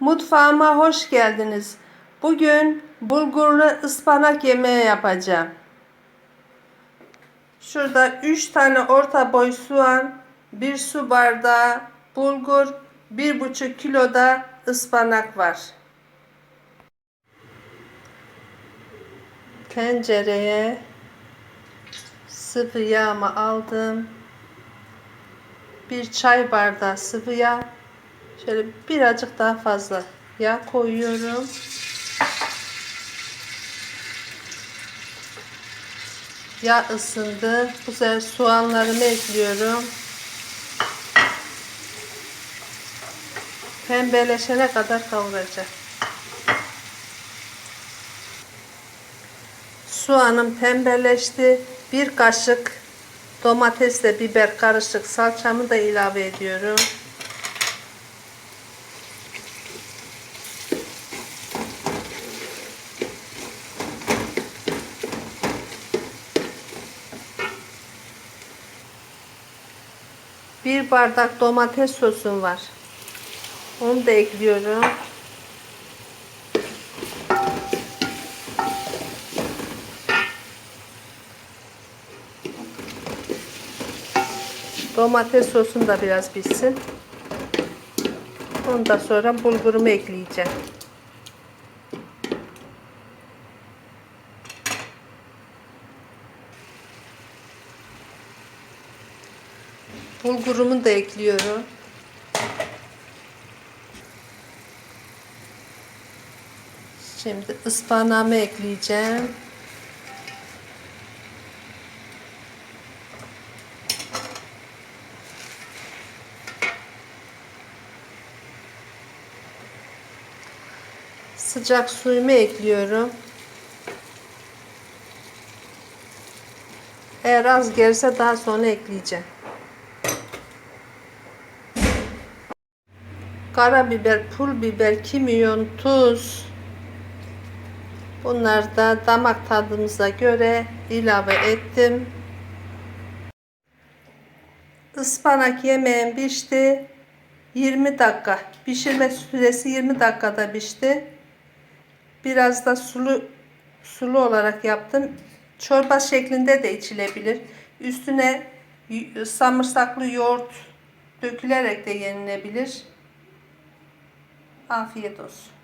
Mutfağıma hoş geldiniz. Bugün bulgurlu ıspanak yemeği yapacağım. Şurada 3 tane orta boy soğan, 1 su bardağı bulgur, 1,5 kilo da ıspanak var. Tencereye sıvı yağımı aldım. Bir çay bardağı sıvı yağ. Şöyle birazcık daha fazla yağ koyuyorum. Yağ ısındı. Bu sefer soğanlarımı ekliyorum. Pembeleşene kadar kavuracağım. Soğanım pembeleşti. Bir kaşık domatesle biber karışık salçamı da ilave ediyorum. Bir bardak domates sosum var. Onu da ekliyorum. Domates sosum da biraz pişsin. Ondan sonra bulgurumu ekleyeceğim. Bulgurumu da ekliyorum. Şimdi ıspanağımı ekleyeceğim. Sıcak suyumu ekliyorum. Eğer az gelirse daha sonra ekleyeceğim. Karabiber, pul biber, kimyon, tuz. Bunları da damak tadımıza göre ilave ettim. Ispanak yemeğim pişti. 20 dakika. Pişirme süresi 20 dakikada pişti. Biraz da sulu sulu olarak yaptım. Çorba şeklinde de içilebilir. Üstüne samırsaklı yoğurt dökülerek de yenilebilir. Afiyet olsun.